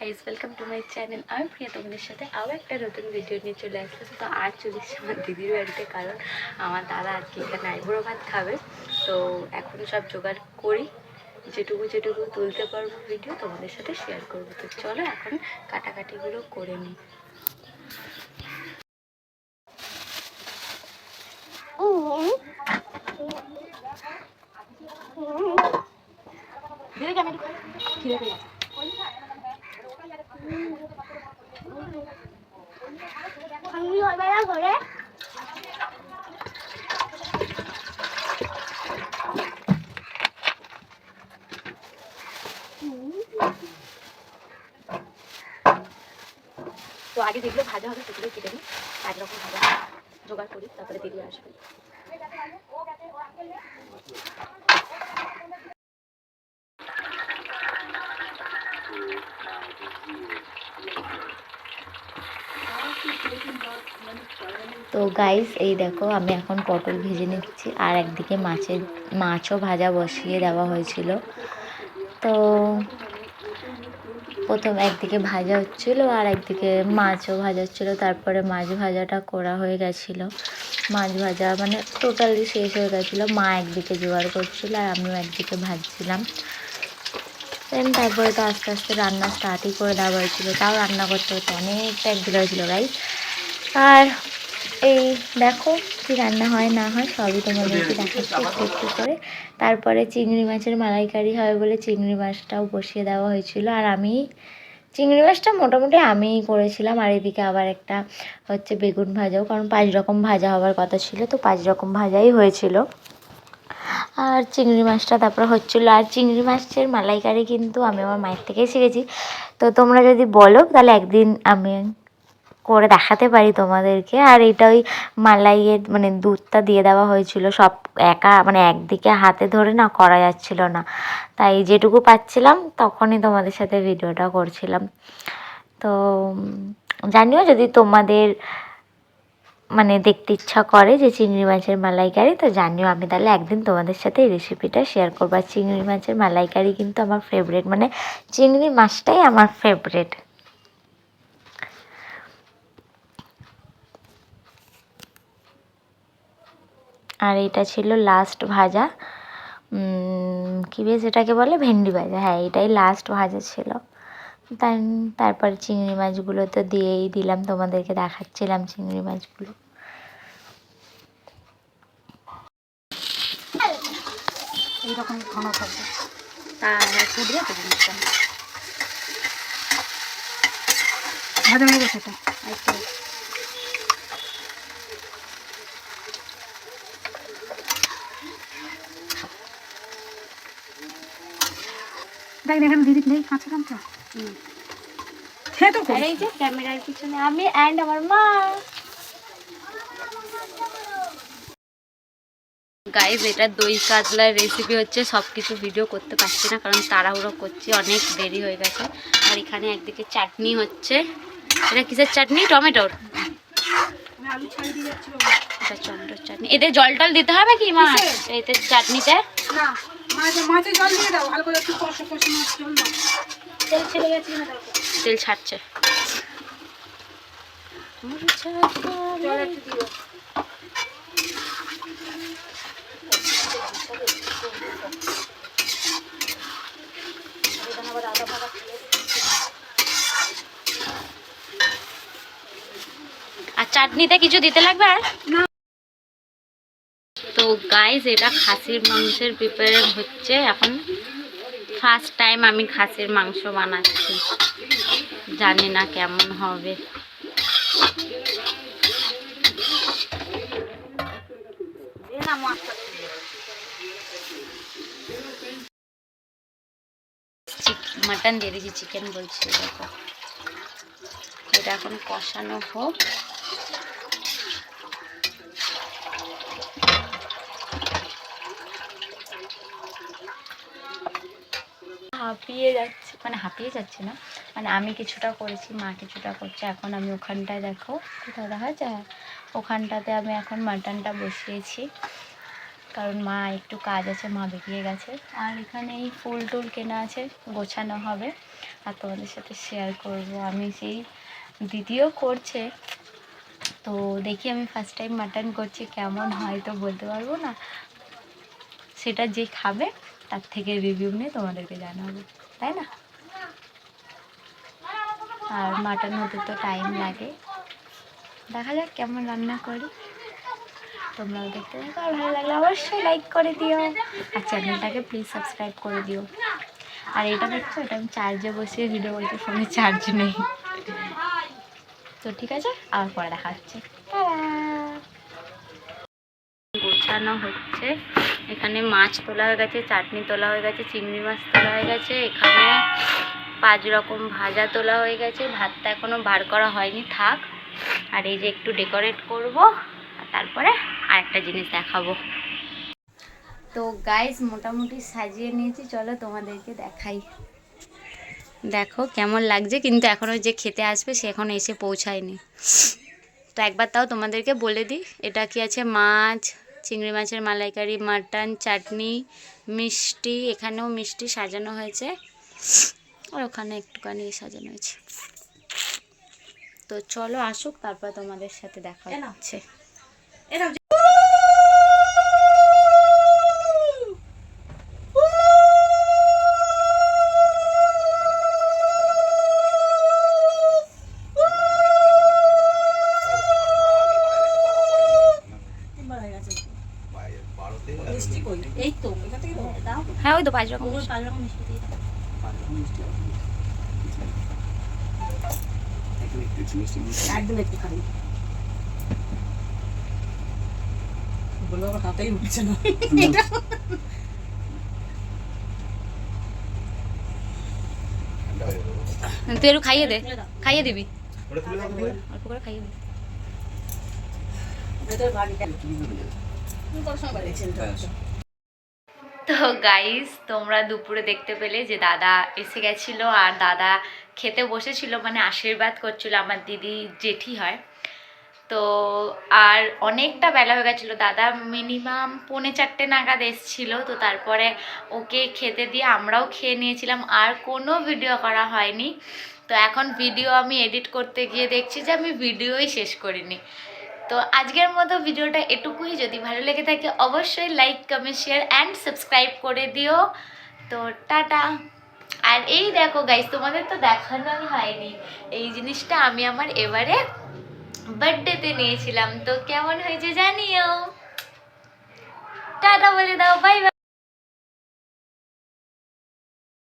Guys welcome to my channel আমি প্রিয়া তোমাদের সাথে আরও একটা নতুন ভিডিও নিয়ে চলে আসতেছি তো আজ চলে এসেছি আমার দিদির বাড়িতে কারণ আমার দাদা আজকে এখানে আইবুড়ো ভাত খাবে তো এখন সব জোগাড় করি যেটুকু যেটুকু তুলতে পারব ভিডিও তোমাদের সাথে শেয়ার করব তো চলো এখন কাটাকাটিগুলো করে নিই দিদি আমি একটু তো আগে যেগুলো ভাজা হবে সেগুলো কেটে নিই এক রকম ভাজা জোগাড় করি, তারপরে দিদি আসবে। তো গাইস এই দেখো, আমি এখন পটল ভেজে নিচ্ছি। আর একদিকে মাছের, মাছও ভাজা বসিয়ে দেওয়া হয়েছিল। তো প্রথম একদিকে ভাজা হচ্ছিল আর একদিকে মাছও ভাজা হচ্ছিল। তারপরে মাছ ভাজাটা করা হয়ে গেছিল। মাছ ভাজা মানে টোটালি শেষ হয়ে গেছিল। মা একদিকে জোগাড় করছিল আর আমিও একদিকে ভাজছিলাম। দেন তারপরে তো আস্তে আস্তে রান্না স্টার্টই করে দেওয়া হয়েছিলো। তাও রান্না করতে করতে অনেকটা একদিন হয়েছিলো গাইস আর এই দেখো কি রান্না হয় না হয় সবই তোমাদেরকে দেখাচ্ছি একটু একটু করে। তারপরে চিংড়ি মাছের মালাইকারি হবে বলে চিংড়ি মাছটাও বসিয়ে দেওয়া হয়েছিল। আর আমি চিংড়ি মাছটা মোটামুটি আমিই করেছিলাম। আর এদিকে আবার একটা হচ্ছে বেগুন ভাজাও কারণ পাঁচ রকম ভাজা হওয়ার কথা ছিল তো পাঁচ রকম ভাজাই হয়েছিল। আর চিংড়ি মাছটা তারপরে হচ্ছিল আর চিংড়ি মাছের মালাইকারি কিন্তু আমি আমার মায়ের থেকেই শিখেছি। তো তোমরা যদি বলো তাহলে একদিন আমি করে দেখাতে পারি তোমাদেরকে। আর এটা ওই মালাইয়ের মানে দুধটা দিয়ে দেওয়া হয়েছিল। সব একা মানে একদিকে হাতে ধরে না, করা যাচ্ছিল না। তাই যেটুকু পাচ্ছিলাম, তখনই তোমাদের সাথে ভিডিওটা করছিলাম। তো, জানিও যদি তোমাদের মানে দেখতে ইচ্ছা করে যে চিংড়ি মাছের মালাইকারি, তো জানিও আমি তাহলে একদিন তোমাদের সাথে এই রেসিপিটা শেয়ার করব। আর চিংড়ি মাছের মালাইকারি কিন্তু আমার ফেভারেট মানে চিংড়ি মাছটাই আমার ফেভারেট আর এটা ছিল লাস্ট ভাজা। কী বেশ এটাকে বলে? ভেন্ডি ভাজা। হ্যাঁ এটাই লাস্ট ভাজা ছিল। তাই তারপরে চিংড়ি মাছগুলো তো দিয়েই দিলাম তোমাদেরকে দেখাচ্ছিলাম চিংড়ি মাছগুলো। এইরকম ঘন থাকবে তার ফুটবে তো ভাজা হয়ে গেছে এটা দেখ না, এখানে দিদি নেই কাঁচা লঙ্কা তো আর এই যে ক্যামেরার পিছনে আমি অ্যান্ড আমার মা। গাইজ এটা দই কাতলার রেসিপি হচ্ছে সব কিছু ভিডিও করতে পারছি না কারণ তাড়াহুড়ো করছি অনেক দেরি হয়ে গেছে। আর এখানে একদিকে চাটনি হচ্ছে। এটা কিসের চাটনি? টমেটোর। আমি আলু ছাড়িয়ে দিয়ে যাচ্ছি এটা টমেটোর চাটনি। এতে জল টল দিতে হবে কি মা? এতে চাটনিতে? না মাছে মাছে জল দিয়ে দাও ভালো করে একটু কষা কষা মাছ জল দাও তেল ছাড়ছে। আর চাটনিতে কিছু দিতে লাগবে আর? তো গাইজ এটা খাসির মাংসের প্রিপারেশন হচ্ছে এখন। ফার্স্ট টাইম আমি খাসির মাংস বানাচ্ছি। জানি না কেমন হবে। মাটন দিয়ে দিয়েছি চিকেন বলছি, দেখো। এটা এখন কষানো হোক। হাঁপিয়ে যাচ্ছে মানে হাঁপিয়ে যাচ্ছে না মানে আমি কিছুটা করেছি, মা কিছুটা করছে, এখন আমি ওখানটায় দেখো কোথাও দেখা যায় ওখানটাতে আমি এখন মাটনটা বসিয়েছি, কারণ মা একটু কাজ আছে, মা বেরিয়ে গেছে, আর এখানে এই ফুল টুল কেনা আছে, গোছানো হবে, আর তোমাদের সাথে শেয়ার করব, আমি সেই দিদিও করছে, তো দেখি আমি ফার্স্ট টাইম মাটন করছি, কেমন হয় তো বলতে পারব না, সেটা যে খাবে তার থেকে রিভিউ নিয়ে তোমাদেরকে জানাব, তাই না? আর মাটন হতে তো টাইম লাগে। দেখা যাক কেমন রান্না করি। তোমরাও দেখতে থাকো, আর ভালো লাগলে অবশ্যই লাইক করে দিও। আর চ্যানেলটাকে প্লিজ সাবস্ক্রাইব করে দিও। আর এটা দেখছ, এটা আমি চার্জে বসিয়ে ভিডিও করছি ফোনে চার্জ নেই। তো ঠিক আছে, আবার পরে দেখা হচ্ছে। গোছানো হচ্ছে। এখানে মাছ তোলা হয়ে গেছে, চাটনি তোলা হয়ে গেছে, চিংড়ি মাছ তোলা হয়ে গেছে, এখানে পাঁচ রকম ভাজা তোলা হয়ে গেছে। ভাতটা এখনও বার করা হয়নি, থাক। আর এই যে একটু ডেকোরেট করব, আর তারপরে আরেকটা জিনিস দেখাবো। তো গাইস মোটামুটি সাজিয়ে নিয়েছি, চলো তোমাদেরকে দেখাই। দেখো কেমন লাগছে, কিন্তু এখনও যে খেতে আসবে, সে এখনও এসে পৌঁছায়নি। তো একবার তাও তোমাদেরকে বলে দিই, এটা কি আছে মাছ চিংড়ি মাছের মালাইকারি মাটন চাটনি মিষ্টি এখানেও মিষ্টি সাজানো হয়েছে। আর ওখানে একটুখানি সাজানো হয়েছে। তো চলো আসুক তারপর তোমাদের সাথে দেখা হচ্ছে। তো পাঁচ রকম পাঁচ রকম মিষ্টি দিয়ে দাও একদম একটু খাবি বলব আবার হাতেই উঠছে না। তুই একটু খাইয়ে দে। খাইয়ে দিবি। অল্প করে খাইয়ে দিবি সময় বাড়িয়েছেন তো গাইস তোমরা দুপুরে দেখতে পেলে যে দাদা এসে গেছিল আর দাদা খেতে বসেছিল মানে আশীর্বাদ করছিল আমার দিদি জেঠি হয়। তো আর অনেকটা বেলা হয়ে গেছিল, দাদা মিনিমাম পৌনে চারটে নাগাদ এসেছিল, তো তারপরে ওকে খেতে দিয়ে আমরাও খেয়ে নিয়েছিলাম, আর কোনো ভিডিও করা হয়নি। তো এখন ভিডিও আমি এডিট করতে গিয়ে দেখছি যে আমি ভিডিওই শেষ করিনি। তো আজকের মতো ভিডিওটা এটুকুই। যদি ভালো লেগে থাকে, অবশ্যই like comment share and subscribe করে দিও। তো টাটা। আর এই দেখো গাইজ তোমাদের তো দেখানোই হয়নি। এই জিনিসটা আমি আমার এবারে বার্থডেতে নিয়েছিলাম। তো কেমন হয়েছে জানিও। টাটা বলে দাও বাই বাই